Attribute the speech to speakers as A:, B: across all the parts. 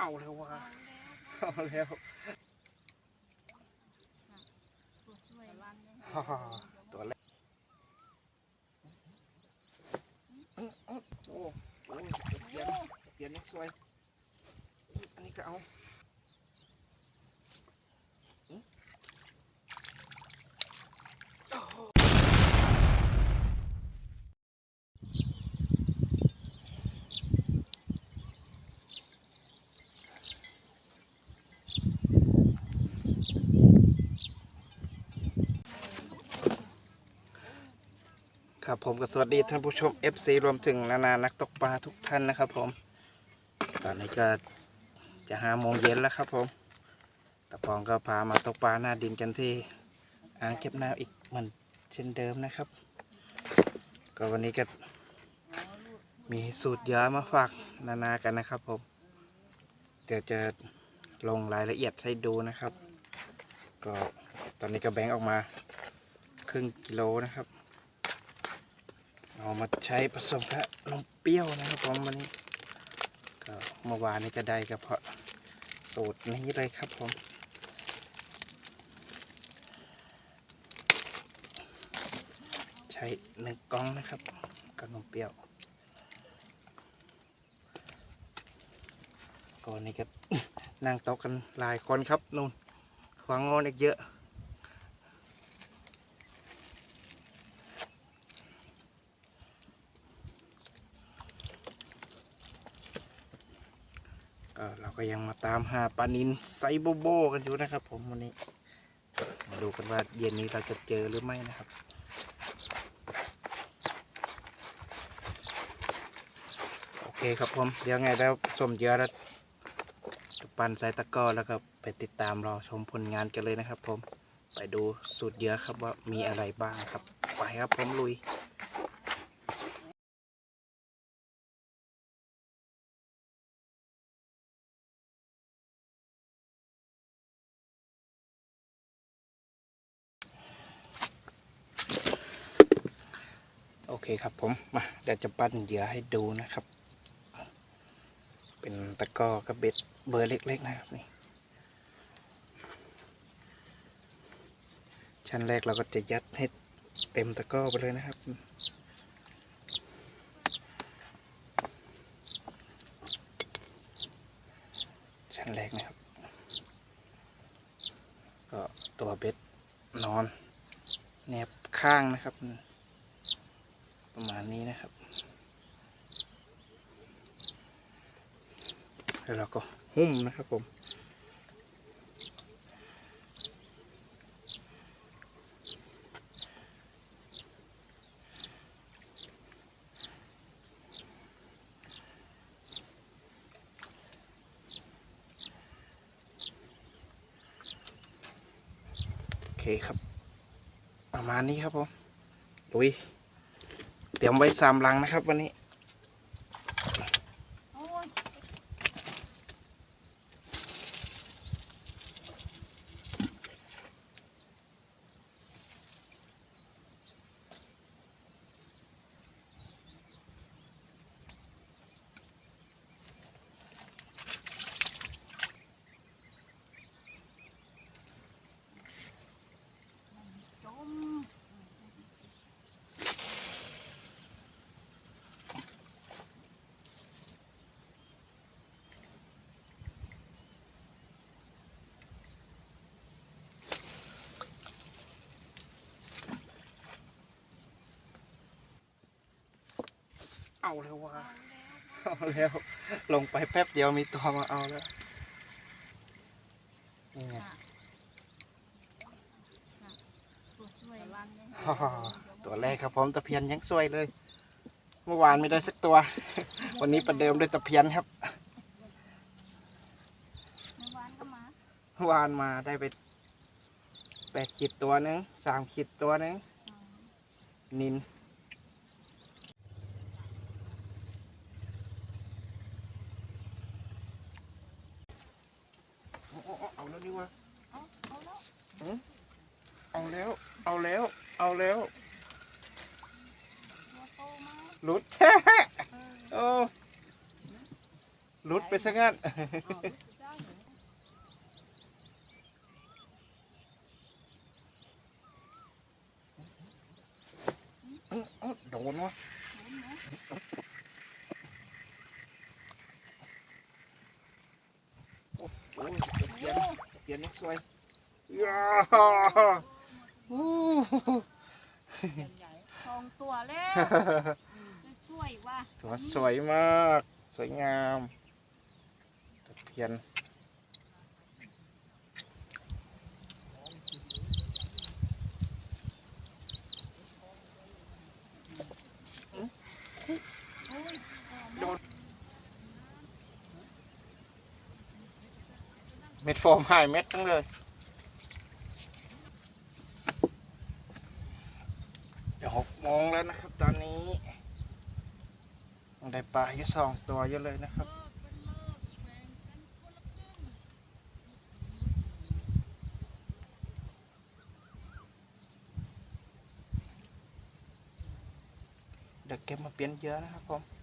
A: เอาแล้ววะเอาแล้วฮ่าฮ่าตัวเล็กโอ้โหเปลี่ยนเปลี่ยนนี่สวย อันนี้ก็เอาอื้อโอ้โห ครับ ผมก็สวัสดีท่านผู้ชม FC รวมถึงนานานักตกปลาทุกท่านนะครับผม ตอนนี้ก็จะห้าโมงเย็นแล้วครับผมตะปองก็พามาตกปลาหน้าดินกันที่อ่างเก็บน้ำอีกเหมือนเช่นเดิมนะครับ ก็วันนี้ก็มีสูตรยามาฝากนานากันนะครับผมเดี๋ยวจะลงรายละเอียดให้ดูนะครับ ก็ตอนนี้ก็แบ่งออกมาครึ่งกิโลนะครับ เอามาใช้ผสมกับนมเปรี้ยวนะครับผมวันนี้ก็เมื่อวานนี้ก็ได้ก็เพาะสูตรนี้เลยครับผมใช้หนึ่งกล่องนะครับกับนมเปรี้ยวก่อนนี้ก็นั่งโต๊ะกันหลายคนครับนู่นฟังงอนอีกเยอะ ก็ยังมาตามหาปลานินไซโบโบกันอยู่นะครับ ผมวันนี้มาดูกันว่าเย็นนี้เราจะเจอหรือไม่นะครับโอเคครับผมเดี๋ยวไงแล้วสมเยอะแล้วจะปั่นใส่ตะกร้อแล้วก็ไปติดตามรอชมผลงานกันเลยนะครับ ผมไปดูสูตรเยอะครับว่ามีอะไรบ้างครับไปครับผมลุย คครับผม มาเดี๋ยวจะปั้นเหยื่อให้ดูนะครับ เป็นตะก้อกับเบ็ดเบอร์เล็กๆนะครับนี่ ชั้นแรกเราก็จะยัดให้เต็มตะก้อไปเลยนะครับชั้นแรกนะครับ ก็ตัวเบ็ดนอนแนบข้างนะครับ ประมาณนี้นะครับ แล้วเราก็หุ้มนะครับผมโอเคครับ ประมาณนี้ครับผมลุย เตรียมไว้สามลังนะครับ วันนี้ เอาแล้ววะเอาแล้ว ลงไปแป๊บเดียวมีตัวมาเอาแล้วนี่ไงตัวแรกครับผมตะเพียนยังสวยเลย เมื่อวานไม่ได้สักตัว วันนี้ประเดิมด้วยตะเพียนครับวานมาได้ไปแปดขีดตัวหนึงสามขีดตัวหนึงนิน เอาเอาเอาเอาแล้วนี่วะเอาแล้ว เอาแล้ว เอาแล้วหลุดโอ้หลุดไปซะงั้น
B: เอาไปได้เหรอ
A: เอ้าเอ้าโดนวะ
B: เอาไหม
A: โอ้ยเปลี่ยน
B: โอ้
A: เปลี่ยนนี่สวยย้าอู้
B: เปลี่ยนใหญ่ทองตัวแล้วจะช่วยว่า
A: ถือว่าสวยมาก สวยงามตะเพียน ม็ดโฟมหายเม็ดทั้งเลยเดี๋ยวหกโมงแล้วนะครับตอนนี้ได้ปลาอยู่สองตัวเยอะเลยนะครับเดี๋ยวเก็บมาเปลี่ยนเยอะนะครับผม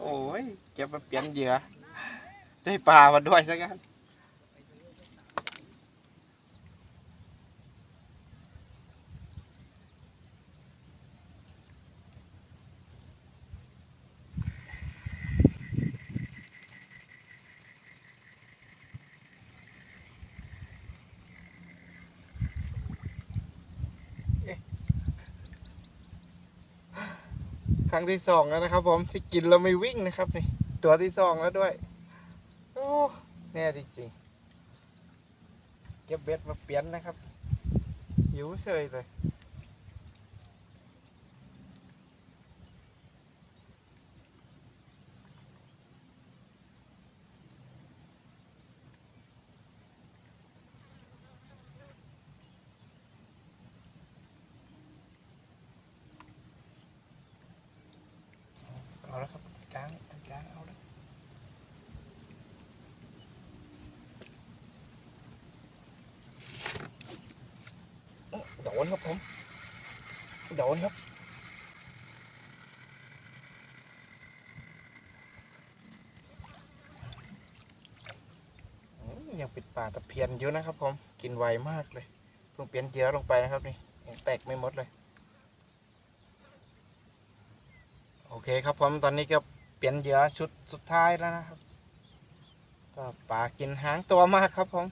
A: โอ้ยเก็บมาเปลี่ยนเหยื่อได้ปลามาด้วยซะงั้น รั้งที่สองแล้วนะครับ ผมที่กินแล้วไม่วิ่งนะครับนี่ตัวที่สองแล้วด้วย โอ้แน่จริงๆเก็บเบ็ดมาเปลี่ยนนะครับหิวเฉยเลย เอา แล้วครับจางจางเอาล้วอื้อโดนครับผมโดนครับอื้อยังปิดป่าตะเพียนอยู่นะครับผมกินไวมากเลยเพิ่งเปลี่ยนเยื่อลงไปนะครับนี่ยังแตกไม่หมดเลยโอเคครับผมตอนนี้ก็ เปลี่ยนเหยื่อชุดสุดท้ายแล้วนะครับ ก็ปลากินหางตัวมากครับผม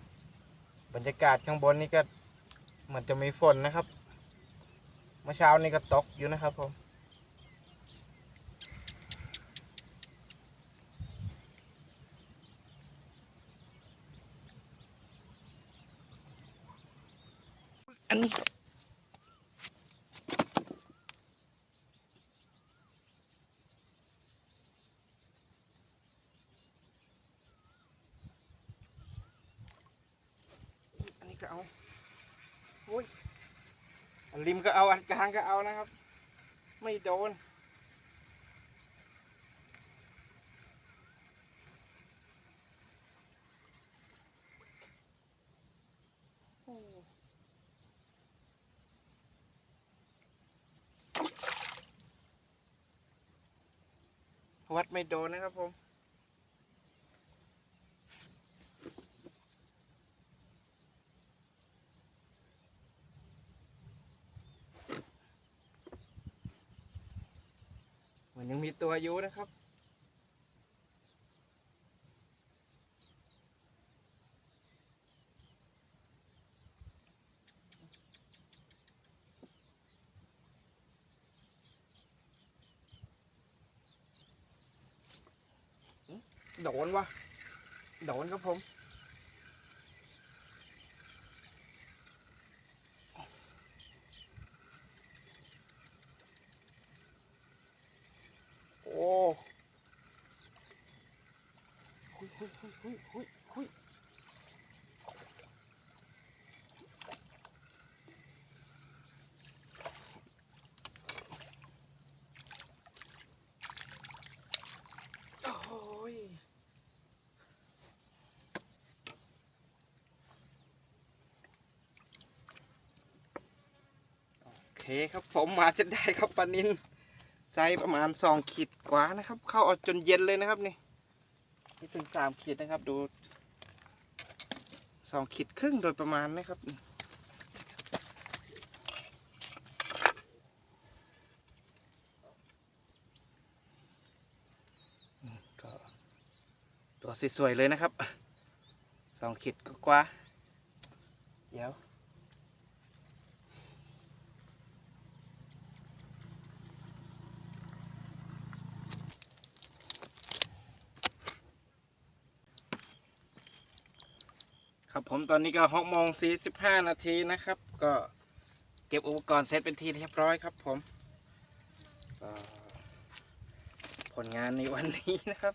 A: บรรยากาศข้างบนนี่ก็เหมือนจะมีฝนนะครับ เมื่อเช้านี้ก็ตกอยู่นะครับผมอันนี้ อันนี้ก็ เอาโอ้ยอันริมก็เอาอันกลางก็เอานะครับ ไม่โดนโอ้วัดไม่โดนนะครับผม มันยังมีตัวอยู่นะครับ โดนวะโดนครับผม โอ้หุหุฮ้ยโอเคครับผมมาจะได้ครับปานิน ไซส์ประมาณสองขีดกว่านะครับ เข้าเอาจนเย็นเลยนะครับนี่นี่ถึงสามขีดนะครับดูสองขีดครึ่งโดยประมาณนะครับก็ตัวสวยๆเลยนะครับสองขีดกว่าเดี๋ยว ผมตอนนี้ก็หกโมงสี่สิบห้านาทีนะครับ ก็เก็บอุปกรณ์เสร็จเป็นที่เรียบร้อยครับผมผลงานในวันนี้นะครับ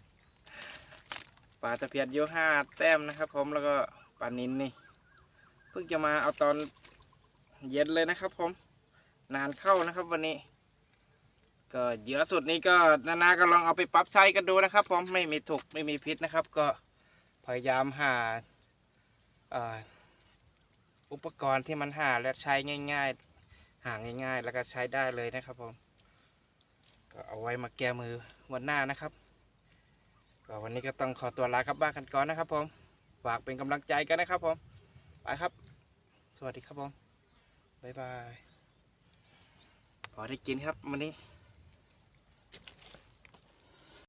A: ปลาตะเพียนโยห้าแต้มนะครับ ผมแล้วก็ปลานินนี่เพิ่งจะมาเอาตอนเย็นเลยนะครับ ผมนานเข้านะครับวันนี้ ก็เยื่อสุดนี้ก็นานาก็ลองเอาไปปรับใช้กันดูนะครับ ผมไม่มีถูกไม่มีพิษนะครับ ก็พยายามหา อุปกรณ์ที่มันหาและใช้ง่าย ๆ หาง่ายๆ แล้วก็ใช้ได้เลยนะครับผม ก็เอาไว้มาแก้มือวันหน้านะครับ ก็วันนี้ก็ต้องขอตัวลากลับบ้านกันก่อนนะครับผมฝากเป็นกำลังใจกันนะครับผมไปครับ สวัสดีครับผมบ๊ายบายพอได้กินครับวันนี้